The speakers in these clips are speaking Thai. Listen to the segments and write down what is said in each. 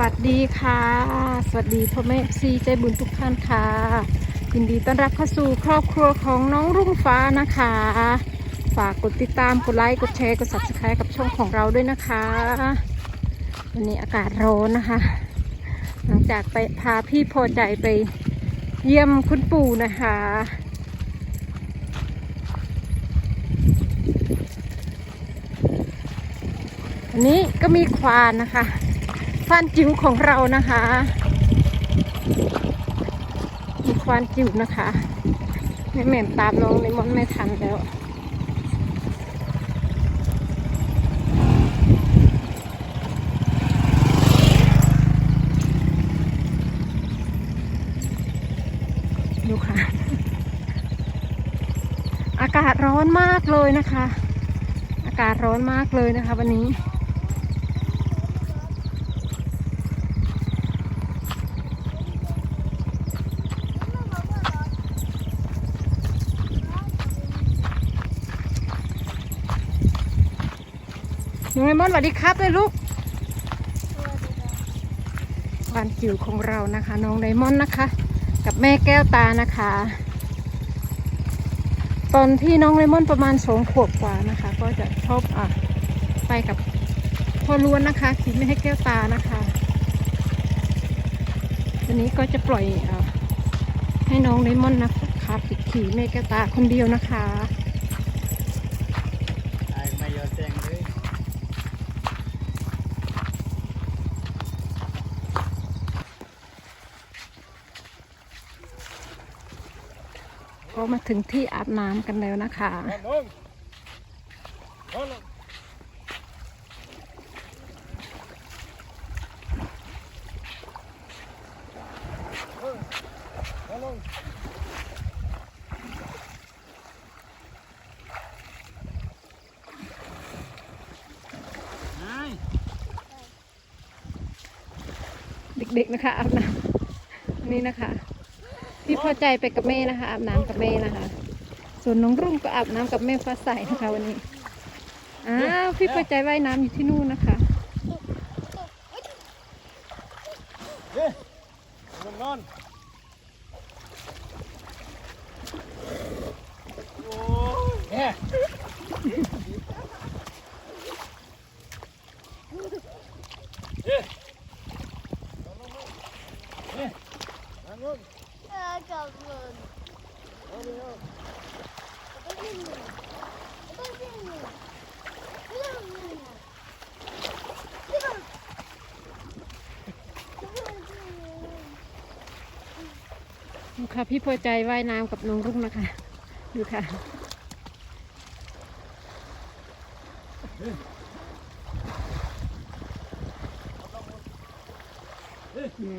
วัสดีค่ะ สวัสดีพ่อแม่ซีใจบุญทุกท่านค่ะ ยินดีต้อนรับเข้าสู่ครอบครัวของน้องรุ่งฟ้านะคะ ฝากกดติดตามกดไลค์กดแชร์กด subscribe กับช่องของเราด้วยนะคะ วันนี้อากาศร้อนนะคะ หลังจากไปพาพี่พอใจไปเยี่ยมคุณปู่นะคะอันนี้ก็มีควานนะคะ ควานจิ๋วของเรานะคะมีควานจิ๋วนะคะแม่แหม่ตามน้องในมอนไม่ทันแล้วดูค่ะ อากาศร้อนมากเลยนะคะ อากาศร้อนมากเลยนะคะ วันนี้ น้องเลมอนสวัสดีครับเลยลูกวานจิ๋วของเรานะคะ น้องไดมอนนะคะ กับแม่แก้วตานะคะ ตอนที่น้องเลมอนประมาณสองขวบกว่านะคะ ก็จะชอบอะไปกับพ่อล้วนนะคะขี่ไม่ให้แก้วตานะคะวันนี้ก็จะปล่อยอะให้น้องเลมอนนะคะขี่แม่แก้วตาคนเดียวนะคะ ไอ้ไม่ยอมแจ้งเลย ก็ มาถึงที่อาบน้ำกันแล้วนะคะ เด็กๆนะคะอาบน้ำนี่นะคะ พี่พอใจไปกับแม่นะคะอาบน้ำกับแม่นะคะ ส่วนน้องรุ่งก็อาบน้ำกับแม่ฟ้าใสนะคะวันนี้อ้าวพี่พอใจว่ายน้ำอยู่ที่นู่นนะคะ เฮ้ยลงนอนโอ้ยเฮ้ยเฮ้ยเฮ้ยนั่งลง Ah, cabrón. เอาดิเอา ดูค่ะพี่พอใจว่ายน้ำกับน้องรุ่งนะคะดูค่ะ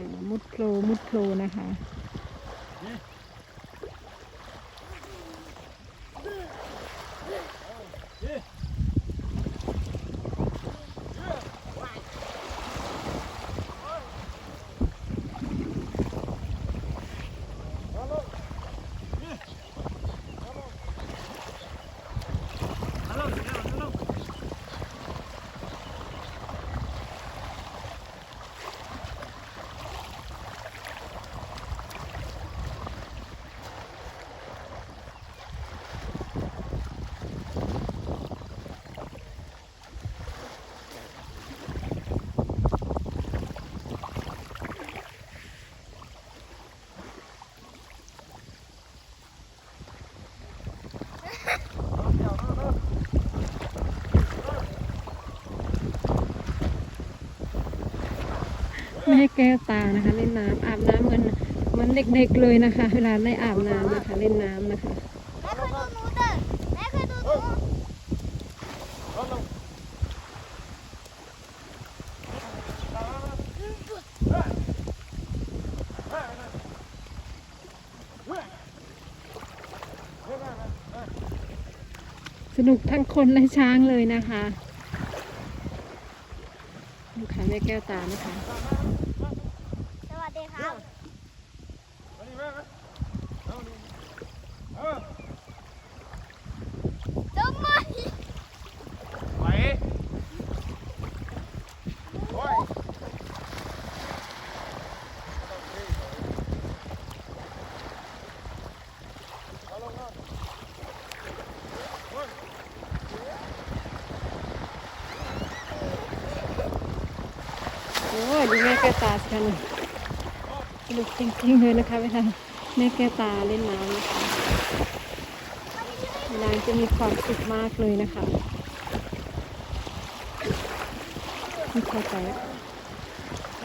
มมุดโผล่มุดโผล่นะคะ ไม่ให้แก้วตานะคะ เล่นน้ำอาบน้ำเหมือนเหมือนเด็กๆเลยนะคะ เวลาได้อาบน้ำนะคะ เล่นน้ำนะคะสนุกทั้งคนและช้างเลยนะคะ ดูค่ะแม่แก้วตานะคะ สวัสดีครับ เอาดิแม่ไหมเอาดิเออ ทำไม ไปโอ้ย โอ้ยดูแม่แก้ตาสิคะนี่สนุกจริงๆเลยนะคะเวลาแม่แก้ตาเล่นน้ำนะคะเวลาจะมีความสุขมากเลยนะคะไม่เข้าใจ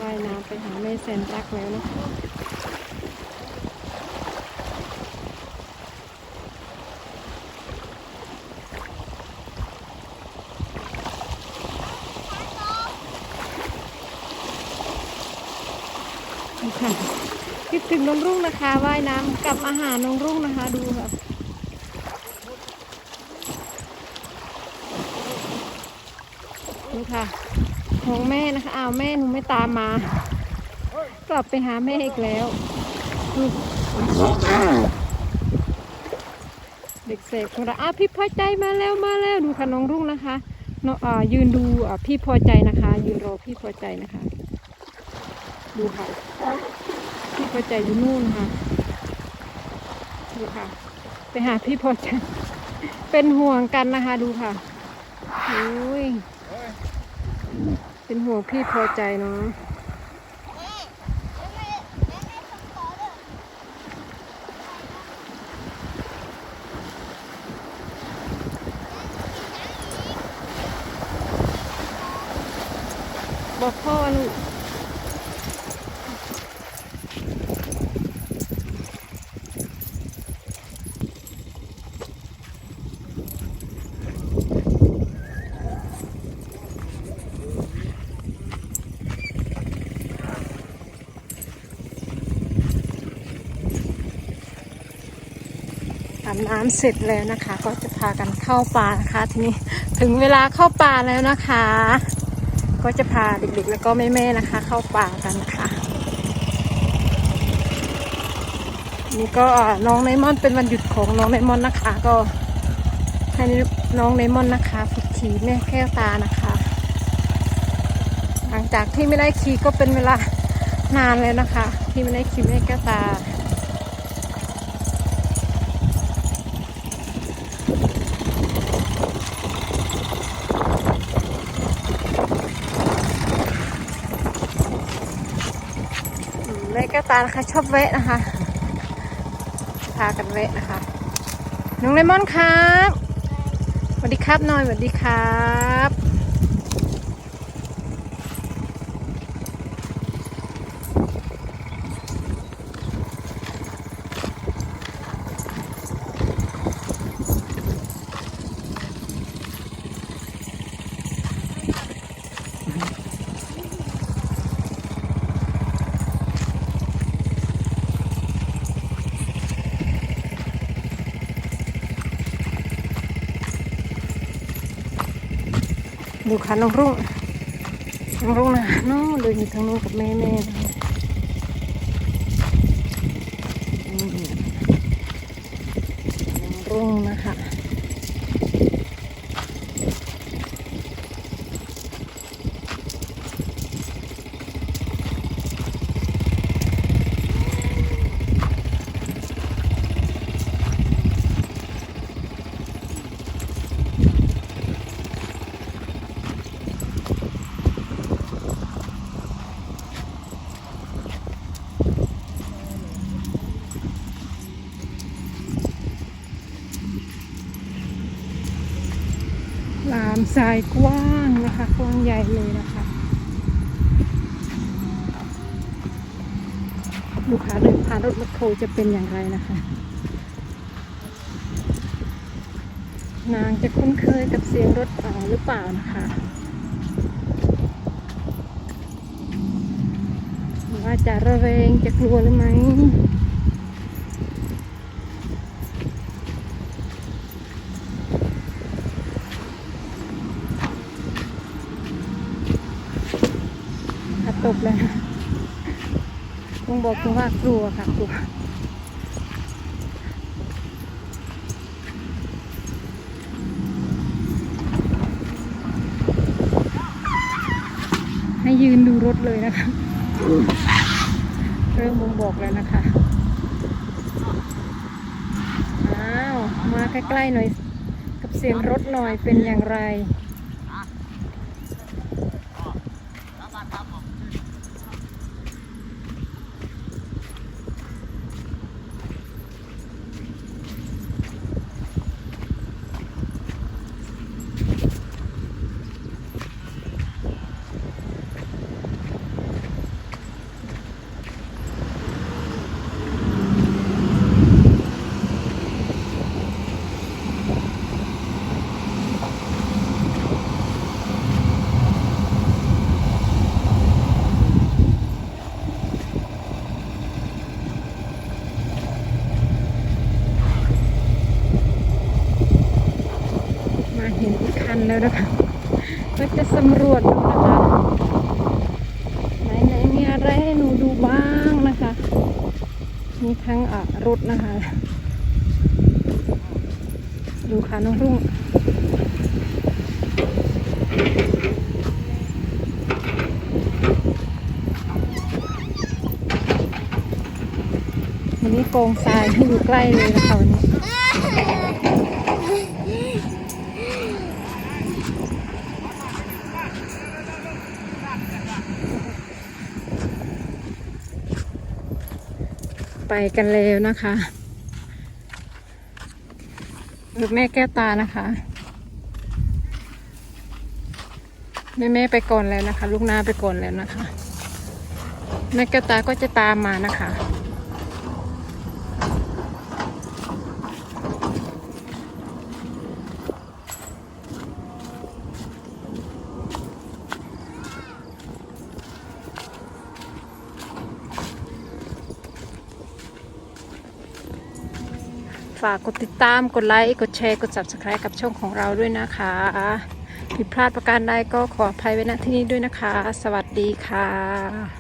ว่ายน้ำไปหาแม่แซนรักแล้วนะคะ ค่ะคิดถึงน้องรุ่งนะคะว่ายน้ำกับอาหารน้องรุ่งนะคะ ดูค่ะดูค่ะ ของแม่นะคะอ้าวแม่หนูไม่ตามมา กลับไปหาแม่อีกแล้วเด็กเสกของเราอ้าวพี่พอใจมาแล้วมาแล้วดูค่ะน้องรุ่งนะคะน้องอ่ายืนดูอ่าพี่พอใจนะคะ ยืนรอพี่พอใจนะคะ ดูค่ะพี่พอใจอยู่นู่นค่ะดูค่ะ ไปหาพี่พอใจ เป็นห่วงกันนะคะ ดูค่ะโอ้ยเฮ้ยเป็นห่วงพี่พอใจเนาะ แม่แม่แม่แม่ทำต่อเด้อ บอกพ่อลูก อาบน้ำเสร็จแล้วนะคะ ก็จะพากันเข้าป่านะคะ ทีนี้ถึงเวลาเข้าป่าแล้วนะคะ ก็จะพาเด็กๆแล้วก็แม่ๆนะคะ เข้าป่ากันค่ะนี่ก็น้องไนมอนเป็นวันหยุดของน้องไนมอนนะคะ ก็ ให้น้องไนมอนนะคะฝึกขี่แม่แก้วตานะคะ หลังจากที่ไม่ได้ขี่ก็เป็นเวลานานเลยนะคะ ที่ไม่ได้ขี่แม่แก้วตาแม่แก้วตานะคะชอบแวะนะคะพากันแวะนะคะน้องเลมอนครับ สวัสดีครับนอยสวัสดีครับ ดูค่ะน้องรุ่งน้องรุ่งนะน้องเดินอยู่ทางนู้นกับแม่แม่นะคะน้องรุ่งนะคะ ทรายกว้างนะคะ กว้างใหญ่เลยนะคะดูค่ะเดินผ่านรถแมคโครจะเป็นอย่างไรนะคะ นางจะคุ้นเคยกับเสียงรถเปล่าหรือเปล่านะคะว่าจะระแวงจะกลัวหรือไหม ถ้าตกเลยลุงบอกคุณว่ากลัวค่ะกลัวให้ยืนดูรถเลยนะคะ เริ่มมงบอกแล้วนะคะ อ้าว มาใกล้ๆหน่อย กับเสียงรถหน่อยเป็นอย่างไร ก็จะสำรวจดูนะคะไหนไหนมีอะไรให้หนูดูบ้างนะคะ มีทั้งอะรถนะคะ ดูค่ะน้องรุ่งวันนี้โกงทรายให้อยู่ใกล้เลยนะคะวันนี้ ไปกันแล้วนะคะรถแม่แก้ตานะคะแม่แม่ไปก่อนแล้วนะคะ ลูกนาไปก่อนแล้วนะคะ แม่แก้ตาก็จะตามมานะคะ ฝากกดติดตาม กดไลค์ กดแชร์ กด subscribe กับช่องของเราด้วยนะคะ ผิดพลาดประการใดก็ขออภัยไว้ณที่นี้ด้วยนะคะ สวัสดีค่ะ